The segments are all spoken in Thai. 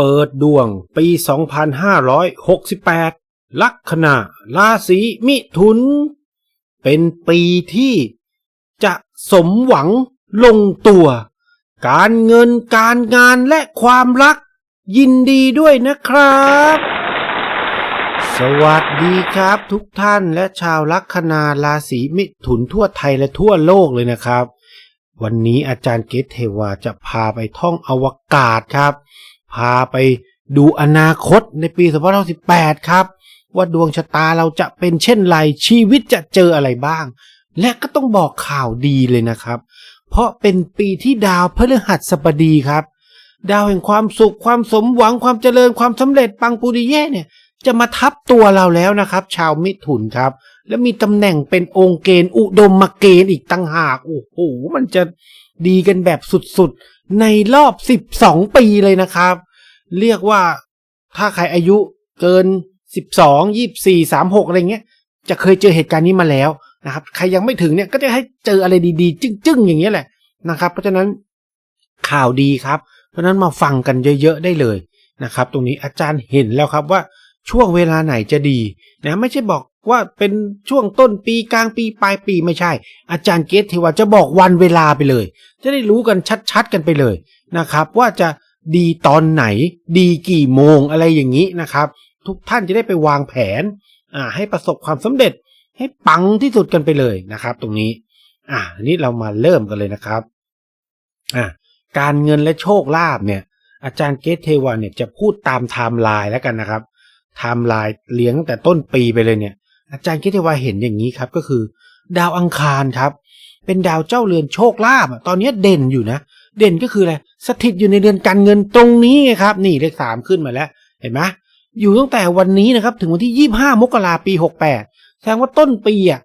เปิดดวงปี 2568 ลัคนาราศีมิถุน เป็นปีที่จะสมหวังลงตัว การเงินการงานและความรัก ยินดีด้วยนะครับ สวัสดีครับทุกท่านและชาวลัคนาราศีมิถุนทั่วไทยและทั่วโลกเลยนะครับ วันนี้อาจารย์เกตเทวาจะพาไปท่องอวกาศครับ พาไปดูอนาคตในปี 2018 ครับ ว่าดวงชะตาเราจะเป็นเช่นไรชีวิตจะเจออะไรบ้าง และก็ต้องบอกข่าวดีเลยนะครับ เพราะเป็นปีที่ดาวพฤหัสบดีครับ ดาวแห่งความสุขความสมหวังความเจริญความสำเร็จปังปุริเย่เนี่ยจะมาทับตัวเราแล้วนะครับ ชาวมิถุนครับ และมีตำแหน่งเป็นองค์เกณฑ์อุดมมาเกณฑ์อีกตั้งหากโอ้โหมันจะดีกันแบบสุด ในรอบ 12 ปีเลยนะครับ เรียกว่าถ้าใครอายุเกิน 12 24 36 อะไรเงี้ย จะเคยเจอเหตุการณ์นี้มาแล้วนะครับ ใครยังไม่ถึงเนี่ยก็จะให้เจออะไรดีๆ จึ้งๆ อย่างเงี้ยแหละนะครับ เพราะฉะนั้นข่าวดีครับ เพราะฉะนั้นมาฟังกันเยอะๆ ได้เลยนะครับ ตรงนี้อาจารย์เห็นแล้วครับว่าช่วงเวลาไหนจะดีนะไม่ใช่บอก ว่าเป็นช่วงต้นปีกลางปีปลายปีไม่ใช่ อาจารย์เกตเทวาจะบอกวันเวลาไปเลย จะได้รู้กันชัดๆกันไปเลยนะครับ ว่าจะดีตอนไหน ดีกี่โมงอะไรอย่างนี้นะครับ ทุกท่านจะได้ไปวางแผนอ่าให้ประสบความสำเร็จให้ปังที่สุดกันไปเลยนะครับ ตรงนี้ อ่านี้เรามาเริ่มกันเลยนะครับอ่าการเงินและโชคลาภเนี่ย อาจารย์เกตเทวาเนี่ยจะพูดตามไทม์ไลน์แล้วกันนะครับไทม์ไลน์เลี้ยงแต่ต้นปีไปเลยเนี่ย อาจารย์เกตเทวาเห็นอย่างนี้ครับก็คือ ดาวอังคารครับ เป็นดาวเจ้าเรือนโชคลาภตอนนี้เด่นอยู่นะ เด่นก็คืออะไรสถิตอยู่ในเรือนการเงินตรงนี้ไงครับ นี่เลขสามขึ้นมาแล้ว เห็นไหมอยู่ตั้งแต่วันนี้นะครับ ถึงวันที่ยี่ห้ามกราปีหกแปดแสดงว่าต้นปีอะ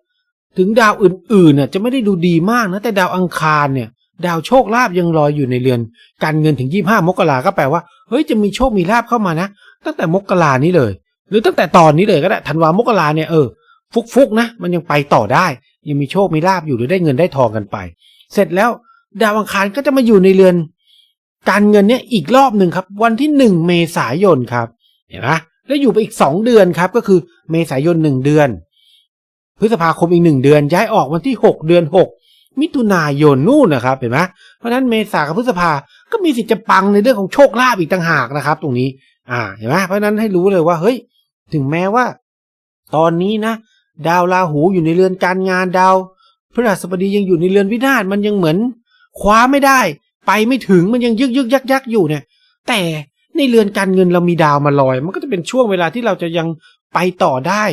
ถึงดาวอื่นๆน่ะจะไม่ได้ดูดีมากนะแต่ดาวอังคารเนี่ย ดาวโชคลาภยังลอยอยู่ในเรือน การเงินถึงยี่ห้ามกราก็แปลว่าเฮ้ยจะมีโชคมีลาภเข้ามานะตั้งแต่มกรานี้เลย หรือตั้งแต่ตอนนี้เลยก็ได้ธันวามกราเนี่ยเออฟุกฟุกๆนะ มันยังไปต่อได้ ยังมีโชคมีลาภอยู่หรือได้เงินได้ทองกันไป เสร็จแล้วดาวอังคารก็จะมาอยู่ในเรือน การเงินเนี่ยอีกรอบหนึ่งครับ วันที่หนึ่งเมษายนครับเห็นไหมแล้วอยู่ไปอีกสองเดือนครับ ก็คือเมษายนหนึ่งเดือน พฤษภาคมอีกหนึ่งเดือน ย้ายออกวันที่หกเดือนหกมิถุนายนนู่นนะครับเห็นไหมเพราะฉะนั้นเมษากับพฤษภาก็มีสิทธิ์จะปังในเรื่องของโชคลาภอีกต่างหากนะครับ ตรงนี้ อ่าเห็นไหมเพราะฉะนั้นให้รู้เลยว่าเฮ้ย ถึงแม้ว่า ตอนนี้นะ ดาวราหูอยู่ในเรือนการงานดาวพฤหัสบดียังอยู่ในเรือนวินาศมันยังเหมือน คว้าไม่ได้ ไปไม่ถึงมันยังยึกยึกยักยักอยู่เนี่ย แต่ในเรือนการเงินเรามีดาวมาลอย มันก็จะเป็นช่วงเวลาที่เราจะยังไปต่อได้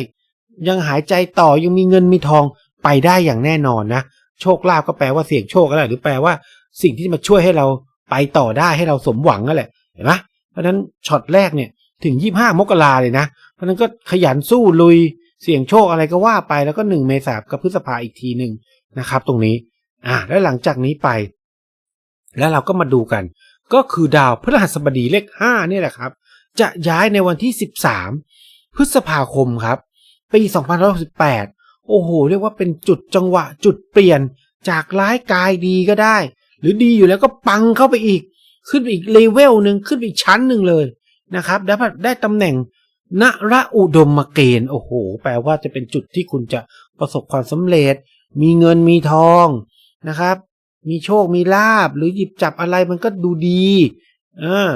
ยังหายใจต่อยังมีเงินมีทองไปได้อย่างแน่นอนนะโชคลาภก็แปลว่าเสี่ยงโชคก็ได้หรือแปลว่าสิ่งที่จะมาช่วยให้เราไปต่อได้ให้เราสมหวังนั่นแหละเห็นไหมเพราะฉะนั้นช็อตแรกเนี่ยถึงยี่ห้ามกราเลยนะ ราะนั้นก็ขยันสู้ลุยเสี่ยงโชคอะไรก็ว่าไปแล้วก็หนึ่งเมษายนกับพฤษภาอีกทีหนึ่งนะครับ ตรงนี้อ่าแล้วหลังจากนี้ไป แล้วเราก็มาดูกัน ก็คือดาวพฤหัสบดีเลขห้านี่แหละครับ จะย้ายในวันที่สิบสามพฤษภาคมครับ ปีสองพันสิบแปดโอ้โห เรียกว่าเป็นจุดจังหวะจุดเปลี่ยนจากร้ายกายดีก็ได้ หรือดีอยู่แล้วก็ปังเข้าไปอีก ขึ้นไปอีกเลเวลหนึ่งขึ้นไปอีกชั้นหนึ่งเลยนะครับได้ได้ตำแหน่ง นระอุดมเกณฑ์โอ้โห แปลว่าจะเป็นจุดที่คุณจะประสบความสำเร็จ มีเงินมีทองนะครับ มีโชคมีลาบหรือหยิบจับอะไรมันก็ดูดีอ่า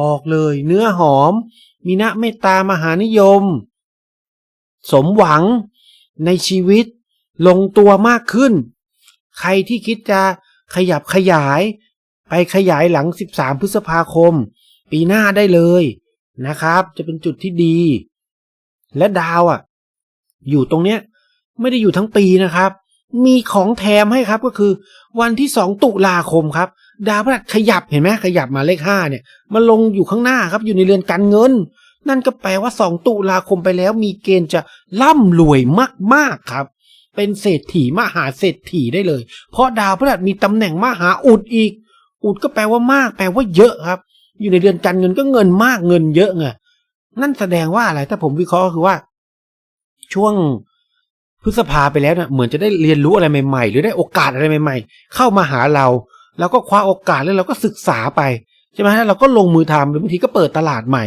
บอกเลย เนื้อหอม มีนะเมตตามหานิยม สมหวังในชีวิต ลงตัวมากขึ้น ใครที่คิดจะขยับขยาย ไปขยายหลัง 13 พฤษภาคม ปีหน้าได้เลย นะครับ จะเป็นจุดที่ดี และดาวอะ อยู่ตรงเนี้ย ไม่ได้อยู่ทั้งปีนะครับ มีของแถมให้ครับก็คือ วันที่สองตุลาคมครับ ดาวพฤหัสขยับเห็นไหมขยับมาเลขห้าเนี่ยมาลงอยู่ข้างหน้าครับ อยู่ในเรือนการเงิน นั่นก็แปลว่าสองตุลาคมไปแล้ว มีเกณฑ์จะร่ำรวยมากๆครับเป็นเศรษฐีมหาเศรษฐีได้เลย เพราะดาวพฤหัสมีตำแหน่งมหาอุดอีก อุดก็แปลว่ามาก แปลว่าเยอะครับ อยู่ในเดือนการเงินก็เงินมากเงินเยอะไงนั่นแสดงว่าอะไรถ้าผมวิเคราะห์คือว่า ช่วงพฤษภาไปแล้วเนี่ยเหมือนจะได้เรียนรู้อะไรใหม่ๆ หรือได้โอกาสอะไรใหม่ ๆ เข้ามาหาเรา แล้วก็คว้าโอกาสแล้วเราก็ศึกษาไปใช่ไหมแล้วเราก็ลงมือทำหรือบางทีก็เปิดตลาดใหม่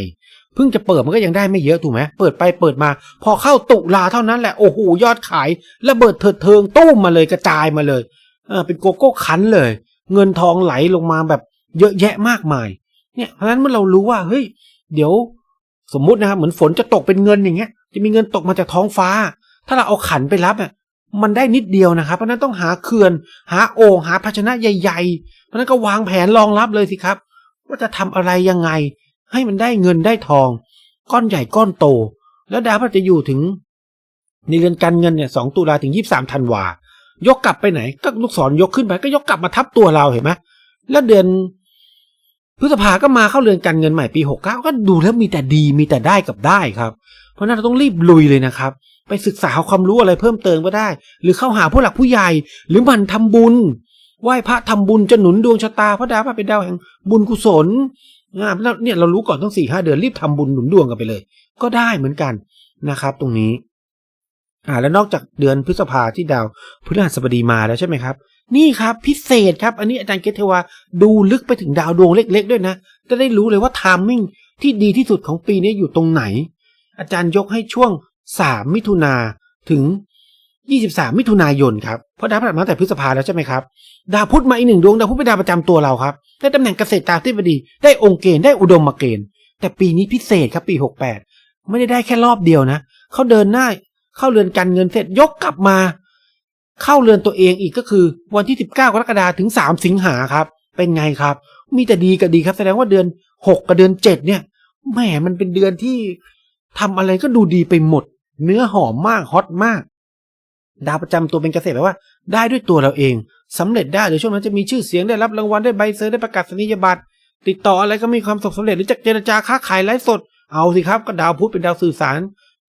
เพิ่งจะเปิดมันก็ยังได้ไม่เยอะถูกไหมเปิดไปเปิดมา พอเข้าตุลาเท่านั้นแหละโอ้โหยอดขายระเบิดเถิดเทิงตุ้มมาเลยกระจายมาเลยเออเป็นโกโก้คันเลย เงินทองไหลลงมาแบบเยอะแยะมากมาย เนี่ยเพราะฉะนั้นเมื่อเรารู้ว่าเฮ้ย เดี๋ยวสมมุตินะครับเหมือนฝนจะตกเป็นเงินอย่างเงี้ย จะมีเงินตกมาจากท้องฟ้า ถ้าเราเอาขันไปรับเนี่ยมันได้นิดเดียวนะครับ เพราะนั้นต้องหาเขื่อน หาโอ่งหาภาชนะใหญ่ๆ เพราะนั้นก็วางแผนรองรับเลยสิครับ ว่าจะทำอะไรยังไง ให้มันได้เงินได้ทอง ก้อนใหญ่ก้อนโต แล้วดาวพฤหัสจะอยู่ถึง ในเรือนการเงินเนี่ยสองตุลาถึงยี่สามธันวายกกลับไปไหน ก็ลูกศรยกขึ้นไปก็ยกกลับมาทับตัวเราเห็นไหมแล้วเดือน พฤษภาก็มาเข้าเรือนการเงินใหม่ปีหกเก้าก็ดูแล้วมีแต่ดีมีแต่ได้กับได้ครับ เพราะนั้นเราต้องรีบลุยเลยนะครับ ไปศึกษาหาความรู้อะไรเพิ่มเติมก็ได้ หรือเข้าหาผู้หลักผู้ใหญ่ หรือมันทำบุญไหว้พระทำบุญจะหนุนดวงชะตาพระดาวพระเป็นดาวแห่งบุญกุศลเนี่ยเรารู้ก่อนต้องสี่ห้าเดือนรีบทำบุญหนุนดวงกันไปเลย ก็ได้เหมือนกันนะครับ ตรงนี้อ่าแล้วนอกจากเดือนพฤษภาที่ดาวพฤหัสบดีมาแล้วใช่ไหมครับ นี่ครับพิเศษครับ อันนี้อาจารย์เกตเทวาดูลึกไปถึงดาวดวงเล็ก ๆ ด้วยนะ จะได้รู้เลยว่าไทามมิ่งที่ดีที่สุดของปีนี้อยู่ตรงไหน อาจารย์ยกให้ช่วง 3 มิถุนาถึง 23 มิถุนายนครับ เพราะดาวพฤหัสมาแต่พฤษภาแล้วใช่ไหมครับ ดาวพุธมาอีกหนึ่งดวง ดาวพุธเป็นดาวประจำตัวเราครับ ได้ตำแหน่งเกษตรตาธิบดี ได้องค์เกณฑ์ ได้อุดมมาเกณฑ์ แต่ปีนี้พิเศษครับปี 68 ไม่ได้ได้แค่รอบเดียวนะ เขาเดินหน้า เข้าเรือนการเงินเสร็จยกกลับมา เข้าเรือนตัวเองอีกก็คือ วันที่ 19 กรกฎาคมถึง 3 สิงหาครับ เป็นไงครับ มีแต่ดีกับดีครับ แสดงว่าเดือน 6 กับเดือน 7 เนี่ยแหมมันเป็นเดือนที่ทำอะไรก็ดูดีไปหมด เนื้อหอมมากฮอตมาก ดาวประจำตัวเป็นเกษตรแปลว่า ได้ด้วยตัวเราเองสำเร็จได้เดี๋ยวช่วงนั้นจะมีชื่อเสียงได้รับรางวัลได้ใบเซอร์ได้ประกาศนียบัตรติดต่ออะไรก็มีความสุขสำเร็จหรือจะเจรจาค้าขายไลฟ์สด เอาสิครับ ก็ดาวพุธเป็นดาวสื่อสาร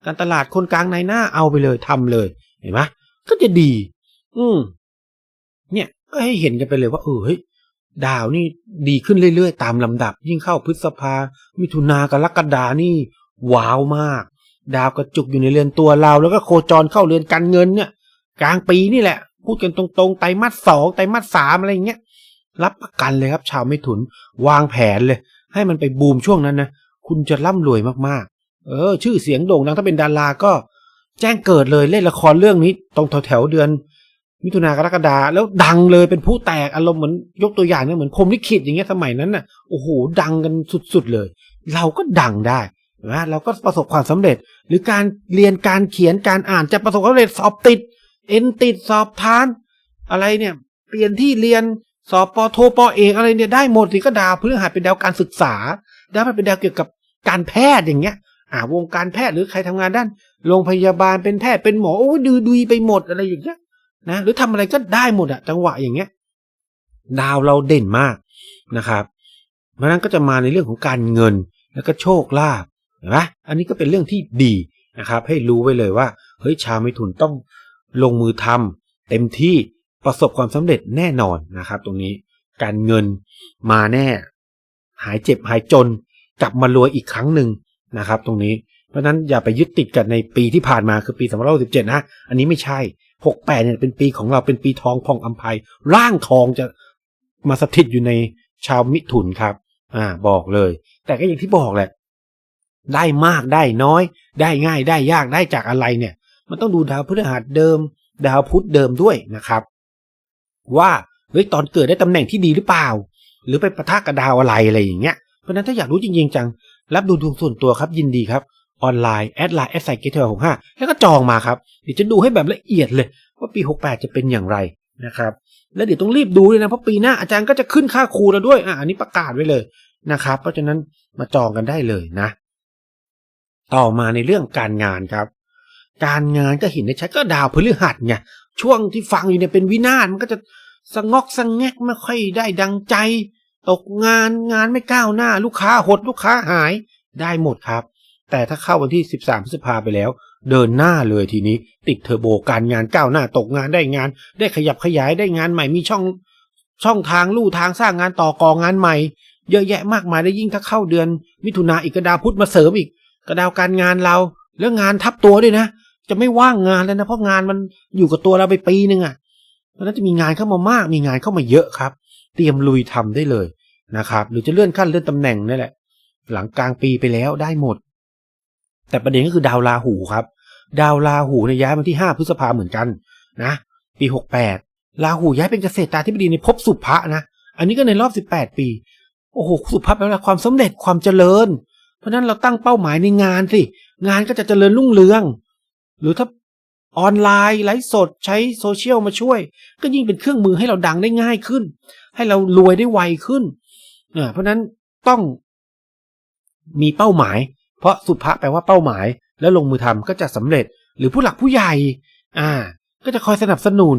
การตลาดคนกลางในหน้าเอาไปเลยทำเลยเห็นไหมก็จะดี อืม เนี่ยก็ให้เห็นกันไปเลยว่าเออเฮ้ยดาวนี่ดีขึ้นเรื่อยๆ ตามลำดับ ยิ่งเข้าพฤษภา มิถุนากรกฎานี่ ว้าวมาก ดาวกระจุกอยู่ในเรือนตัวเรา แล้วก็โคจรเข้าเรือนการเงินเนี่ย กลางปีนี่แหละ พูดกันตรงๆ ไตรมาสสองไตรมาสสามอะไรเงี้ยรับประกันเลยครับ ชาวไม่ถุนวางแผนเลย ให้มันไปบูมช่วงนั้นนะคุณจะร่ำรวยมากๆ เออ ชื่อเสียงโด่งดังถ้าเป็นดาราก็ แจ้งเกิดเลยเล่นละครเรื่องนี้ ตรงแถวๆเดือน มิถุนากรกฎาแล้วดังเลยเป็นผู้แตกอารมณ์เหมือนยกตัวอย่างเนี่ยเหมือนพรมลิขิตอย่างเงี้ยสมัยนั้นน่ะโอ้โหดังกันสุดๆเลย เราก็ดังได้นะเราก็ประสบความสำเร็จ หรือการเรียนการเขียนการอ่านจะประสบความสำเร็จสอบติด เอ็นติดสอบทาน อะไรเนี่ยเปลี่ยนที่เรียนสอบปอโทปอเอกอะไรเนี่ยได้หมดสิก็ดาวพฤหัสเป็นดาวการศึกษาดาวเป็นดาวเกี่ยวกับการแพทย์อย่างเงี้ยอ่าวงการแพทย์หรือใครทำงานด้านโรงพยาบาลเป็นแพทย์เป็นหมอโอ้ดูดูไปหมดอะไรอย่างเงี้ย นะหรือทำอะไรก็ได้หมดอะจังหวะอย่างเงี้ย ดาวเราเด่นมากนะครับเพราะนั้นก็จะมาในเรื่องของการเงินแล้วก็โชคลาภเห็นไหมอันนี้ก็เป็นเรื่องที่ดีนะครับ ให้รู้ไว้เลยว่าเฮ้ยชาวมิถุนต้องลงมือทำเต็มที่ประสบความสำเร็จแน่นอนนะครับ ตรงนี้การเงินมาแน่ หายเจ็บหายจน กลับมารวยอีกครั้งหนึ่งนะครับ ตรงนี้เพราะฉะนั้นอย่าไปยึดติดกับในปีที่ผ่านมาคือปี2567นะ อันนี้ไม่ใช่ 68เนี่ยเป็นปีของเราเป็นปีทองพองอัมภัยร่างทองจะมาสถิตอยู่ในชาวมิถุนครับ อ่า บอกเลย แต่ก็อย่างที่บอกแหละ ได้มากได้น้อย ได้ง่ายได้ยากได้จากอะไรเนี่ย มันต้องดูดาวพฤหัสเดิม ดาวพุธเดิมด้วยนะครับ ว่าเฮ้ยตอนเกิดได้ตำแหน่งที่ดีหรือเปล่า หรือไปประทะกับดาวอะไรอะไรอย่างเงี้ยเพราะฉะนั้นถ้าอยากรู้จริงๆจังรับดูดวงส่วนตัวครับยินดีครับ ออนไลน์แอดไลน์แอดไซเกตเทอร์หกห้าแล้วก็จองมาครับเดี๋ยวจะดูให้แบบละเอียดเลย ว่าปี 68 จะเป็นอย่างไรนะครับแล้วเดี๋ยวต้องรีบดูเลยนะเพราะปีหน้าอาจารย์ก็จะขึ้นค่าครูแล้วด้วยอะอันนี้ประกาศไว้เลยนะครับ เพราะฉะนั้นมาจองกันได้เลยนะ ต่อมาในเรื่องการงานครับ การงานก็เห็นได้ชัดก็ดาวพฤหัสไงช่วงที่ฟังอยู่เนี่ยเป็นวินาศมันก็จะสงอกสงแงกไม่ค่อยได้ดังใจ ตกงานงานไม่ก้าวหน้า ลูกค้าหดลูกค้าหายได้หมดครับ แต่ถ้าเข้าวันที่ 13พฤษภาไปแล้ว เดินหน้าเลยทีนี้ ติดเทอร์โบการงานก้าวหน้าตกงานได้งาน ได้ขยับขยายได้งานใหม่มีช่องช่องทางลู่ทางสร้างงานต่อกองานใหม่ เยอะแยะมากมายได้ยิ่งถ้าเข้าเดือน มิถุนาอีกกระดาวพุธมาเสริมอีก กระดาวการงานเรา แล้วงานทับตัวด้วยนะ จะไม่ว่างงานแล้วนะเพราะงานมันอยู่กับตัวเราไปปีหนึ่งอะเพราะนั้นจะมีงานเข้ามามากมีงานเข้ามาเยอะครับ เตรียมลุยทำได้เลยนะครับ หรือจะเลื่อนขั้นเลื่อนตำแหน่งนั่แหละ หลังกลางปีไปแล้วได้หมด แต่ประเด็นก็คือดาวราหูครับ ดาวราหูเนี่ยย้ายมาที่ 5 พฤษภาเหมือนกันนะปี 68ราหูย้ายเป็นเกษตราธิบดีในภพสุภะนะอันนี้ก็ในรอบ 18 ปี โอ้โหสุภาพแปลว่าความสำเร็จความเจริญ เพราะฉะนั้นเราตั้งเป้าหมายในงานสิงานก็จะเจริญรุ่งเรือง หรือถ้าออนไลน์ไลฟ์สดใช้โซเชียลมาช่วย ก็ยิ่งเป็นเครื่องมือให้เราดังได้ง่ายขึ้น ให้เรารวยได้ไวขึ้นอ่าเพราะฉะนั้นต้องมีเป้าหมาย เพราะสุภาแปลว่าเป้าหมาย แล้วลงมือทำก็จะสำเร็จ หรือผู้หลักผู้ใหญ่ อ่า ก็จะคอยสนับสนุน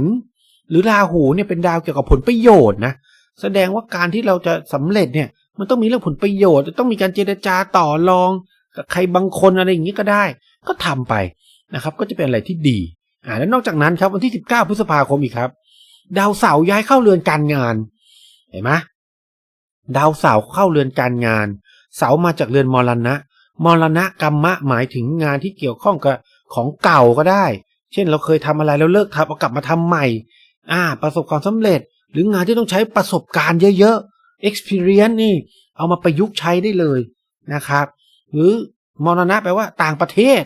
หรือราหูเนี่ยเป็นดาวเกี่ยวกับผลประโยชน์นะ แสดงว่าการที่เราจะสำเร็จเนี่ย มันต้องมีเรื่องผลประโยชน์ ต้องมีการเจรจาต่อรองกับใครบางคนอะไรอย่างนี้ก็ได้ ก็ทำไปนะครับ ก็จะเป็นอะไรที่ดี อ่า แล้วนอกจากนั้นครับวันที่ 19 พฤษภาคมอีกครับ ดาวเสาร์ย้ายเข้าเรือนการงาน เห็นไหมดาวเสาร์เข้าเรือนการงาน เสามาจากเรือนมรณะ มรณะกรรมะหมายถึงงานที่เกี่ยวข้องกับของเก่าก็ได้ เช่นเราเคยทำอะไรแล้วเลิกทำเอากลับมาทำใหม่ อ่า ประสบความสำเร็จ หรืองานที่ต้องใช้ประสบการณ์เยอะๆ experience นี่ เอามาประยุกต์ใช้ได้เลยนะครับ หรือมรณะแปลว่าต่างประเทศ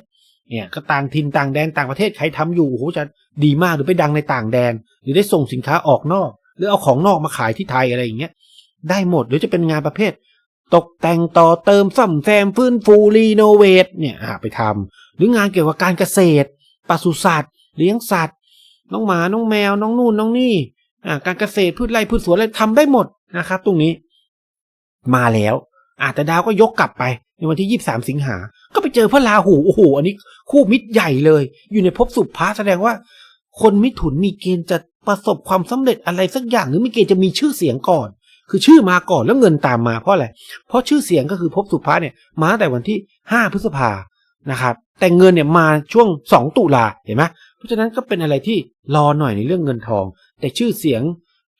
เนี่ยก็ต่างถิ่นต่างแดนต่างประเทศใครทำอยู่โหจะดีมากหรือไปดังในต่างแดน หรือได้ส่งสินค้าออกนอก หรือเอาของนอกมาขายที่ไทยอะไรอย่างเงี้ยได้หมดหรือจะเป็นงานประเภท ตกแต่งต่อเติมซ่อมแซมฟื้นฟูรีโนเวทเนี่ยอ่าไปทำหรืองานเกี่ยวกับการเกษตรปศุสัตว์ เลี้ยงสัตว์ น้องหมา น้องแมว น้องนู่น น้องนี่อ่าการเกษตรพืชไร่พืชสวนอะไรทำได้หมดนะครับ ตรงนี้ มาแล้วอ่าแต่ดาวก็ยกกลับไป ในวันที่23สิงหา ก็ไปเจอพระราหูโอ้โหอันนี้คู่มิตรใหญ่เลย อยู่ในภพสุภาแสดงว่า คนมิถุนมีเกณฑ์จะประสบความสำเร็จอะไรสักอย่างหรือมีเกณฑ์จะมีชื่อเสียงก่อน คือชื่อมาก่อนแล้วเงินตามมาเพราะอะไรเพราะชื่อเสียงก็คือภพสุภาเนี่ยมาตั้งแต่วันที่ 5 พฤษภานะครับแต่เงินเนี่ยมาช่วง 2 ตุลาเห็นไหมเพราะฉะนั้นก็เป็นอะไรที่รอหน่อยในเรื่องเงินทอง แต่ชื่อเสียง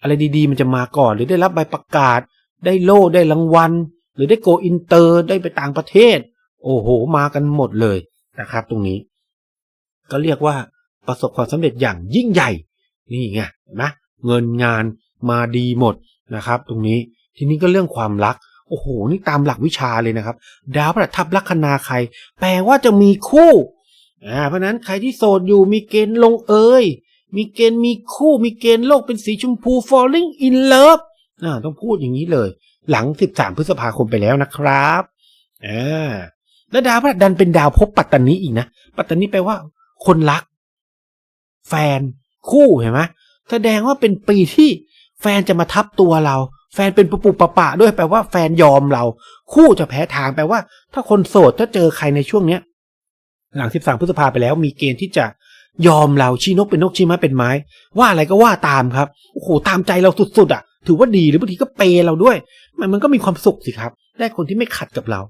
อะไรดีๆ มันจะมาก่อน หรือได้รับใบประกาศ ได้โล่ได้รางวัล หรือได้โกอินเตอร์ได้ไปต่างประเทศ โอ้โห มากันหมดเลยนะครับ ตรงนี้ ก็เรียกว่าประสบความสำเร็จอย่างยิ่งใหญ่ นี่ไงเห็นไหมเงินงานมาดีหมด นะครับ ตรงนี้ทีนี้ก็เรื่องความรัก โอ้โห นี่ตามหลักวิชาเลยนะครับ ดาวพฤหัสทับลัคนาใคร แปลว่าจะมีคู่อ่าเพราะนั้นใครที่โสดอยู่มีเกณฑ์ลงเอยมีเกณฑ์มีคู่ มีเกณฑ์โลกเป็นสีชมพู falling in love อ่าต้องพูดอย่างนี้เลย หลัง 13 พฤษภาคมไปแล้วนะครับอ่าแล้วดาวพฤหัสดันเป็นดาวภพปัตตานีอีกนะ ปัตตานีแปลว่า คนรัก แฟน คู่เห็นไหมแสดงว่าเป็นปีที่ ฟนจะมาทับตัวเรา แฟนเป็นปุปุปะปะด้วยแปลว่าแฟนยอมเรา คู่จะแพ้ทางแปลว่า ถ้าคนโสดถ้าเจอใครในช่วงเนี้ย หลัง13พฤษภาไปแล้วมีเกณฑ์ที่จะยอมเราชี้นกเป็นนกชี้ไม้เป็นไม้ ว่าอะไรก็ว่าตามครับโอ้โหตามใจเราสุดๆอะ ถือว่าดีหรือบางทีก็เปเราด้วย มันมันก็มีความสุขสิครับ ได้คนที่ไม่ขัดกับเรา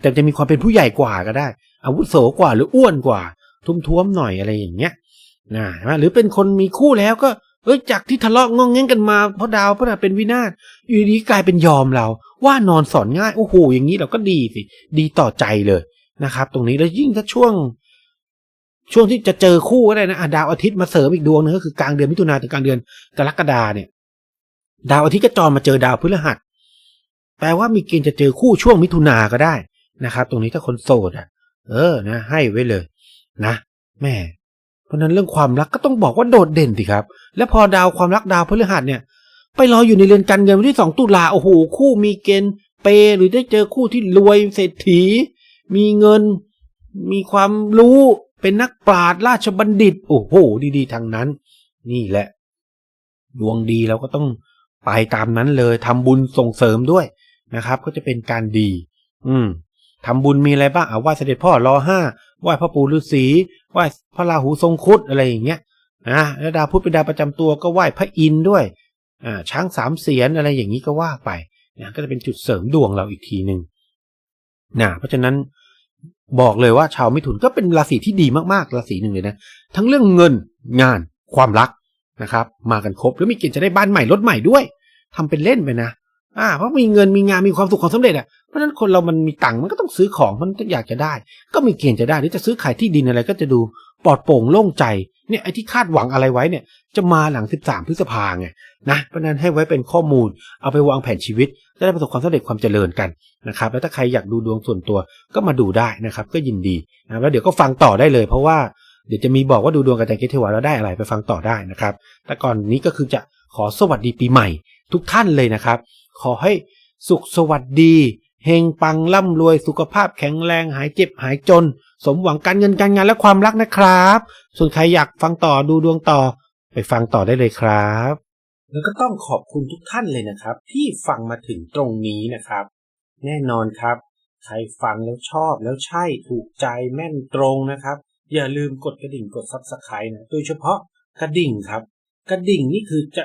แต่จะมีความเป็นผู้ใหญ่กว่าก็ได้ อาวุโสกว่าหรืออ้วนกว่า ทุ่มท้วมๆหน่อยอะไรอย่างเงี้ยนะหรือเป็นคนมีคู่แล้วก็ เอ้ยจากที่ทะเลาะงองแงงกันมาเพราะดาวพราะน่ะเป็นวินาศอยู่ดีกลายเป็นยอมเรา ว่านอนสอนง่ายโอ้โหอย่างนี้เราก็ดีสิดีต่อใจเลยนะครับ ตรงนี้แล้วยิ่งถ้าช่วง ช่วงที่จะเจอคู่ก็ได้นะดาวอาทิตย์มาเสริมอีกดวงนึงก็คือกลางเดือนมิถุนาถึงกลางเดือนกรกฎาเนี่ย ดาวอาทิตย์ก็จรมาเจอดาวพฤหัสแปลว่ามีเกณฑ์จะเจอคู่ช่วงมิถุนาก็ได้นะครับ ตรงนี้ถ้าคนโสดอะ เออนะ ให้ไว้เลย นะแม่ เพราะนั้นเรื่องความรักก็ต้องบอกว่าโดดเด่นสิครับ แล้วพอดาวความรักดาวพฤหัสเนี่ยไปรออยู่ในเรือนการเงินวันที่สองตุลาโอ้โหคู่มีเกณฑ์เปหรือได้เจอคู่ที่รวยเศรษฐี มีเงิน มีความรู้เป็นนักปราชญ์ราชบัณฑิต โอ้โห ดีๆทางนั้น นี่แหละ ดวงดีเราก็ต้องไปตามนั้นเลยทำบุญส่งเสริมด้วยนะครับ ก็จะเป็นการดี อืมทำบุญมีอะไรบ้างอะไหว้เสด็จพ่อรอห้าไหว้พระปู่ฤาษี ไหว้พระราหูทรงคุดอะไรอย่างเงี้ยนะแล้วดาวพุธเป็นดาวประจำตัวก็ไหว้พระอินทร์ด้วยอ่าช้างสามเสียนอะไรอย่างนี้ก็ว่าไปนะก็จะเป็นจุดเสริมดวงเราอีกทีหนึ่งนะเพราะฉะนั้นบอกเลยว่าชาวมิถุนก็เป็นราศีที่ดีมากๆราศีหนึ่งเลยนะ ทั้งเรื่องเงินงานความรักนะครับ มากันครบแล้วมีเกณฑ์จะได้บ้านใหม่รถใหม่ด้วยทำเป็นเล่นไปนะ อ่าเพราะมีเงินมีงานมีความสุขความสำเร็จอะเพราะฉะนั้นคนเรามันมีตังค์มันก็ต้องซื้อของมันอยากจะได้ ก็มีเกณฑ์จะได้หรือจะซื้อขายที่ดินอะไรก็จะดูปลอดโปร่งโล่งใจเนี่ยไอ้ที่คาดหวังอะไรไว้เนี่ย จะมาหลัง 13 พฤษภาไงนะเพราะนั้นให้ไว้เป็นข้อมูล เอาไปวางแผนชีวิตจะได้ประสบความสำเร็จความเจริญกันนะครับแล้วถ้าใครอยากดูดวงส่วนตัวก็มาดูได้นะครับ ก็ยินดีนะแล้วเดี๋ยวก็ฟังต่อได้เลย เพราะว่าเดี๋ยวจะมีบอกว่าดูดวงกับอาจารย์เกตเทวาแล้วได้อะไรไปฟังต่อได้นะครับ แต่ก่อนนี้ก็คือจะขอสวัสดีปีใหม่ทุกท่านเลยนะครับ ขอให้สุขสวัสดี เฮงปังร่ำรวยสุขภาพแข็งแรงหายเจ็บหายจน สมหวังการเงินการงานและความรักนะครับ ส่วนใครอยากฟังต่อดูดวงต่อ ไปฟังต่อได้เลยครับ แล้วก็ต้องขอบคุณทุกท่านเลยนะครับ ที่ฟังมาถึงตรงนี้นะครับ แน่นอนครับ ใครฟังแล้วชอบแล้วใช่ถูกใจแม่นตรงนะครับ อย่าลืมกดกระดิ่งกดซับสไครต์นะโดยเฉพาะกระดิ่งครับ กระดิ่งนี่คือจะ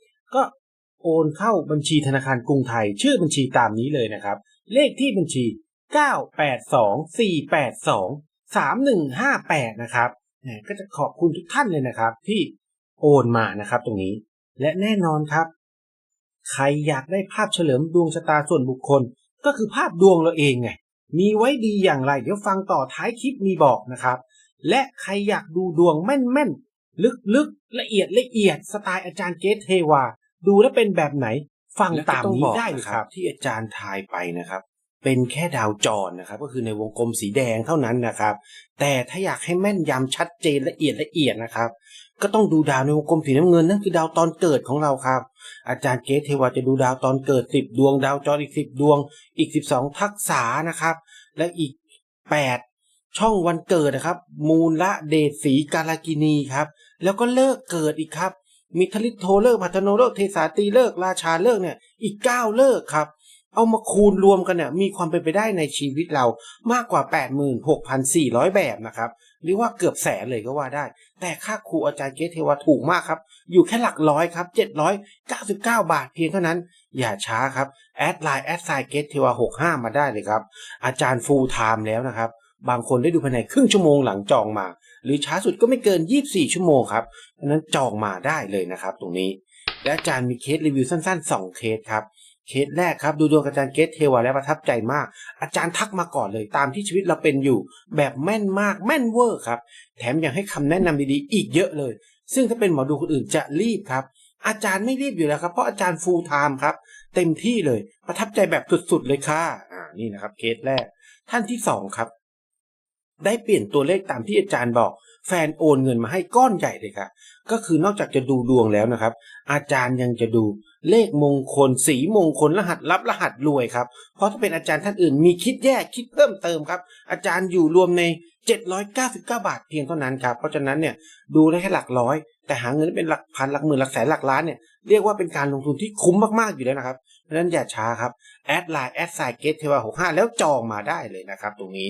ก็โอนเข้าบัญชีธนาคารกรุงไทย ชื่อบัญชีตามนี้เลยนะครับ เลขที่บัญชี 982-482-3158 นะครับก็จะขอบคุณทุกท่านเลยนะครับ ที่โอนมานะครับตรงนี้ และแน่นอนครับ ใครอยากได้ภาพเฉลิมดวงชะตาส่วนบุคคล ก็คือภาพดวงเราเองไงมีไว้ดีอย่างไรเดี๋ยวฟังต่อท้ายคลิปมีบอกนะครับ และใครอยากดูดวงแม่นๆ ลึกๆละเอียดละเอียดสไตล์อาจารย์เกตเทวา ดูแล้วเป็นแบบไหน ฟังตามนี้ได้เลยครับ ที่อาจารย์ทายไปนะครับ เป็นแค่ดาวจรนะครับ ก็คือในวงกลมสีแดงเท่านั้นนะครับ แต่ถ้าอยากให้แม่นยำชัดเจนละเอียดละเอียดนะครับ ก็ต้องดูดาวในวงกลมสีน้ำเงินนั่นคือดาวตอนเกิดของเราครับ อาจารย์เกตเทวาจะดูดาวตอนเกิดสิบดวง ดาวจรอีกสิบดวง อีกสิบสองทักษะนะครับ และอีกแปดช่องวันเกิดนะครับ มูลละเดชสีกาลกินีครับ แล้วก็เลิกเกิดอีกครับ มิทลิโทเลิกพัฒโนเลิกเทสาตีเลิกราชาเลิกเนี่ย อีกเก้าเลิกครับ เอามาคูณรวมกันเนี่ยมีความเป็นไปได้ในชีวิตเรามากกว่า 86,400 แบบนะครับหรือว่าเกือบแสนเลยก็ว่าได้ แต่ค่าครูอาจารย์เกตเทวาถูกมากครับ อยู่แค่หลักร้อยครับ 799 บาทเพียงเท่านั้น อย่าช้าครับ แอดไลน์แอดไซเกตเทวา65 มาได้เลยครับ อาจารย์ฟูลไทม์แล้วนะครับ บางคนได้ดูภายในครึ่งชั่วโมงหลังจองมา หรือช้าสุดก็ไม่เกิน 24 ชั่วโมงครับเพราะนั้นจองมาได้เลยนะครับ ตรงนี้ และอาจารย์มีเคสรีวิวสั้น ๆ 2 เคสครับเคสแรกครับดูดวงอาจารย์เกตเทวาแล้วประทับใจมาก อาจารย์ทักมาก่อนเลยตามที่ชีวิตเราเป็นอยู่ แบบแม่นมากแม่นเวอร์ครับ แถมยังให้คำแนะนำดีๆ อีกเยอะเลย ซึ่งถ้าเป็นหมอดูคนอื่นจะรีบครับ อาจารย์ไม่รีบอยู่แล้วครับ เพราะอาจารย์ฟูลไทม์ครับ เต็มที่เลยประทับใจแบบสุดๆเลยค่ะอ่านี่นะครับเคสแรก ท่านที่สองครับ ได้เปลี่ยนตัวเลขตามที่อาจารย์บอก แฟนโอนเงินมาให้ก้อนใหญ่เลยค่ะก็คือนอกจากจะดูดวงแล้วนะครับ อาจารย์ยังจะดูเลขมงคล สีมงคลรหัสลับรหัสรวยครับ เพราะถ้าเป็นอาจารย์ท่านอื่นมีคิดแยกคิดเพิ่มเติมครับ อาจารย์อยู่รวมใน 799 บาทเพียงเท่านั้นครับ เพราะฉะนั้นเนี่ยดูได้แค่หลักร้อย แต่หาเงินเป็นหลักพันหลักหมื่นหลักแสนหลักล้านเนี่ยเรียกว่าเป็นการลงทุนที่คุ้มมากๆอยู่แล้วนะครับเพราะฉะนั้นอย่าช้าครับแอดไลน์แอดไซเกตเทวา65แล้วจองมาได้เลยนะครับ ตรงนี้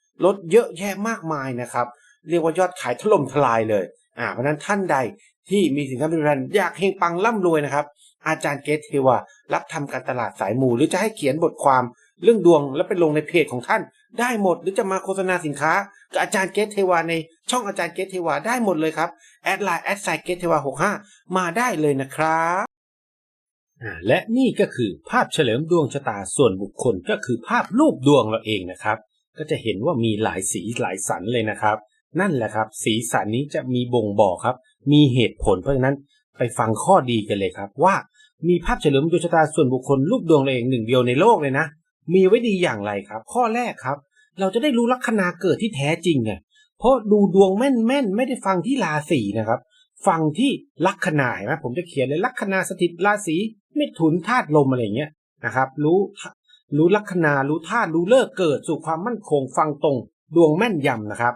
รถเยอะแยะมากมายนะครับ เรียกว่ายอดขายถล่มทลายเลยอ่าเพราะนั้นท่านใดที่มีสินค้าผลิตภัณฑ์อยากเฮงปังร่ำรวยนะครับ อาจารย์เกตเทวารับทำการตลาดสายมู หรือจะให้เขียนบทความเรื่องดวงแล้วไปลงในเพจของท่าน ได้หมดหรือจะมาโฆษณาสินค้ากับอาจารย์เกตเทวาในช่องอาจารย์เกตเทวาได้หมดเลยครับแอดไลน์แอดไซเกตเทวา65มาได้เลยนะครับและนี่ก็คือภาพเฉลิมดวงชะตาส่วนบุคคลก็คือภาพรูปดวงเราเองนะครับ ก็จะเห็นว่ามีหลายสีหลายสันเลยนะครับ นั่นแหละครับ สีสันนี้จะมีบ่งบอกครับ มีเหตุผลเพราะฉะนั้นไปฟังข้อดีกันเลยครับ ว่ามีภาพเฉลิมดวงชะตาส่วนบุคคลรูปดวงเราเองหนึ่งเดียวในโลกเลยนะ มีไว้ดีอย่างไรครับ ข้อแรกครับ เราจะได้รู้ลัคนาเกิดที่แท้จริงเนี่ยเพราะดูดวงแม่นๆไม่ได้ฟังที่ราศีนะครับ ฟังที่ลัคนาเห็นไหมผมจะเขียนเลยลัคนาสถิตราศีเมถุนธาตุลมอะไรเงี้ยนะครับ รู้ รู้ลัคนารู้ธาตุรู้เลิกเกิดสู่ความมั่นคงฟังตรง ดวงแม่นยำนะครับ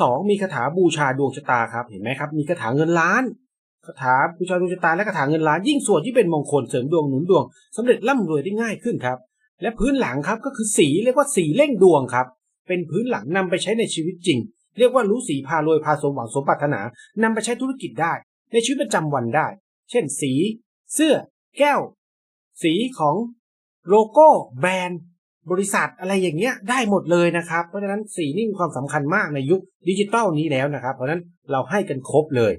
สองมีคาถาบูชาดวงชะตาครับเห็นไหมครับมีคาถาเงินล้านคาถาบูชาดวงชะตาและคาถาเงินล้านยิ่งสวนที่เป็นมงคลเสริมดวงหนุนดวงสำเร็จร่ำรวยได้ง่ายขึ้นครับ และพื้นหลังครับก็คือสีเรียกว่าสีเร่งดวงครับ เป็นพื้นหลังนำไปใช้ในชีวิตจริง เรียกว่ารู้สีพารวยพาสมหวังสมปรารถนานำไปใช้ธุรกิจได้ ในชีวิตประจำวันได้ เช่น สี เสื้อ แก้ว สีของ โลโก้แบรนด์บริษัทอะไรอย่างเงี้ยได้หมดเลยนะครับ เพราะฉะนั้นสีนี่มีความสำคัญมากในยุคดิจิตอลนี้แล้วนะครับ เพราะฉะนั้นเราให้กันครบเลย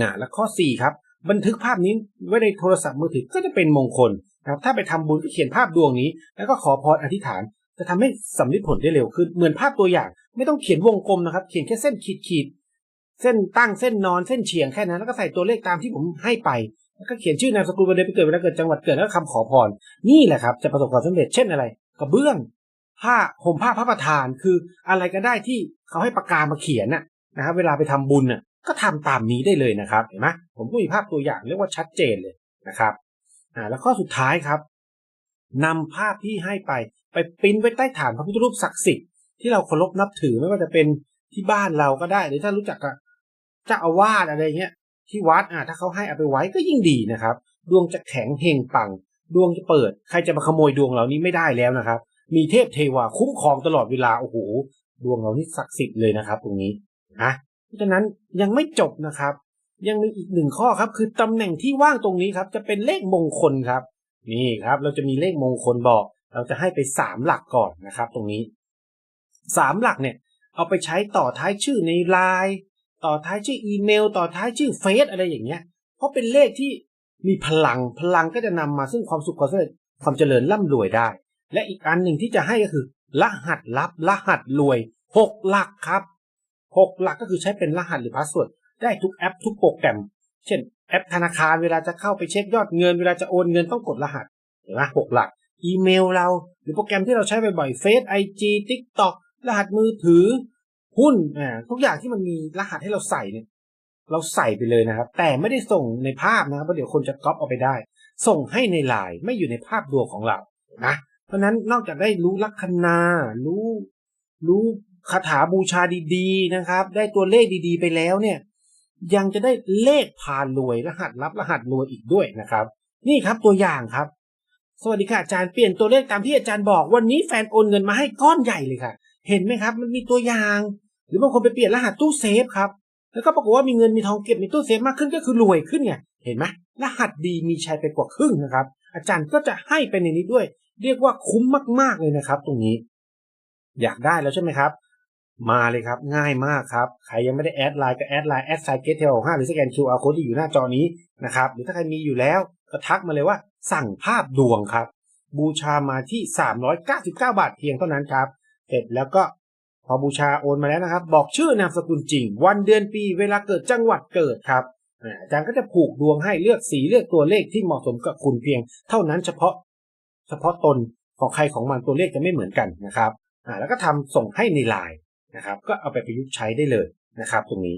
นะและข้อ 4 ครับ บันทึกภาพนี้ไว้ในโทรศัพท์มือถือก็จะเป็นมงคลนะครับถ้าไปทำบุญก็เขียนภาพดวงนี้ แล้วก็ขอพรอธิษฐาน จะทำให้สำลิดผลได้เร็วขึ้นเหมือนภาพตัวอย่าง ไม่ต้องเขียนวงกลมนะครับ เขียนแค่เส้นขีดขีดเส้นตั้งเส้นนอนเส้นเฉียงแค่นั้นแล้วก็ใส่ตัวเลขตามที่ผมให้ไป แล้วก็เขียนชื่อนามสกุลวันเดือนปีเกิดเวลาเกิดจังหวัดเกิดแล้วคำขอพร นี่แหละครับ จะประสบความสำเร็จเช่นอะไรกระเบื้องผ้าห่มผ้าพระประธานคืออะไรก็ได้ที่เขาให้ปากกามาเขียนน่ะนะครับเวลาไปทำบุญน่ะก็ทำตามนี้ได้เลยนะครับเห็นไหมผมก็มีภาพตัวอย่างเรียกว่าชัดเจนเลยนะครับอ่าแล้วข้อสุดท้ายครับนำภาพที่ให้ไปไปปิ้นไว้ใต้ฐานพระพุทธรูปศักดิ์สิทธิ์ที่เราเคารพนับถือไม่ว่าจะเป็นที่บ้านเราก็ได้ หรือถ้ารู้จักกับเจ้าอาวาสอะไรเงี้ย ที่วัดอะถ้าเขาให้เอาไปไว้ก็ยิ่งดีนะครับ ดวงจะแข็งเฮงปัง ดวงจะเปิด ใครจะมาขโมยดวงเรานี้ไม่ได้แล้วนะครับ มีเทพเทวาคุ้มครองตลอดเวลาโอ้โหดวงเรานี่ศักดิ์สิทธิ์เลยนะครับ ตรงนี้นะเพราะฉะนั้นยังไม่จบนะครับ ยังมีอีกหนึ่งข้อครับ คือตำแหน่งที่ว่างตรงนี้ครับ จะเป็นเลขมงคลครับ นี่ครับ เราจะมีเลขมงคลบอก เราจะให้ไปสามหลักก่อนนะครับ ตรงนี้สามหลักเนี่ย เอาไปใช้ต่อท้ายชื่อในไลน์ ต่อท้ายชื่ออีเมล ต่อท้ายชื่อเฟซอะไรอย่างเงี้ย เพราะเป็นเลขที่มีพลังพลังก็จะนำมาซึ่งความสุขความสำเร็จความเจริญร่ำรวยได้ และอีกอันหนึ่งที่จะให้ก็คือ รหัสลับรหัสรวยหกหลักครับหกหลักก็คือใช้เป็นรหัสหรือพาสเวิร์ดได้ทุกแอปทุกโปรแกรม เช่น แอปธนาคารเวลาจะเข้าไปเช็คยอดเงิน เวลาจะโอนเงินต้องกดรหัสเห็นไหมหกหลัก อีเมลเรา หรือโปรแกรมที่เราใช้บ่อยๆเฟซไอจีทิกตอกรหัสมือถือ หุ้นอ่าทุกอย่างที่มันมีรหัสให้เราใส่เนี่ยเราใส่ไปเลยนะครับ แต่ไม่ได้ส่งในภาพนะครับเพราะเดี๋ยวคนจะก๊อปเอาไปได้ ส่งให้ในไลน์ไม่อยู่ในภาพดวงของเรานะเพราะนั้นนอกจากได้รู้ลัคนารู้รู้คาถาบูชาดีๆนะครับ ได้ตัวเลขดีๆ ไปแล้วเนี่ย ยังจะได้เลขพารวยรหัสลับรหัสรวยอีกด้วยนะครับ นี่ครับตัวอย่างครับ สวัสดีค่ะอาจารย์เปลี่ยนตัวเลขตามที่อาจารย์บอกวันนี้แฟนโอนเงินมาให้ก้อนใหญ่เลยค่ะ เห็นไหมครับ มันมีตัวอย่าง หรือบางคนไปเปลี่ยนรหัสตู้เซฟครับ แล้วก็ปรากฏว่ามีเงินมีทองเก็บในตู้เซฟมากขึ้นก็คือรวยขึ้นไงเห็นไหมรหัสดีมีชัยไปกว่าครึ่งนะครับ อาจารย์ก็จะให้ไปในนี้ด้วย เรียกว่าคุ้มมาก ๆเลยนะครับ ตรงนี้ อยากได้แล้วใช่ไหมครับ มาเลยครับง่ายมากครับ ใครยังไม่ได้แอดไลน์ก็แอดไลน์แอดไซเกตเทลห้าหรือสแกน QR code ที่อยู่หน้าจอนี้นะครับหรือถ้าใครมีอยู่แล้วก็ทักมาเลยว่า สั่งภาพดวงครับ บูชามาที่ 399 บาทเพียงเท่านั้นครับ เสร็จแล้วก็ พอบูชาโอนมาแล้วนะครับ บอกชื่อนามสกุลจริง วันเดือนปีเวลาเกิดจังหวัดเกิดครับอาจารย์ก็จะผูกดวงให้เลือกสีเลือกตัวเลขที่เหมาะสมกับคุณเพียง เท่านั้นเฉพาะ เฉพาะตนของใครของมันตัวเลขจะไม่เหมือนกันนะครับแล้วก็ทำส่งให้ในไลน์นะครับ ก็เอาไปประยุกต์ใช้ได้เลยนะครับ ตรงนี้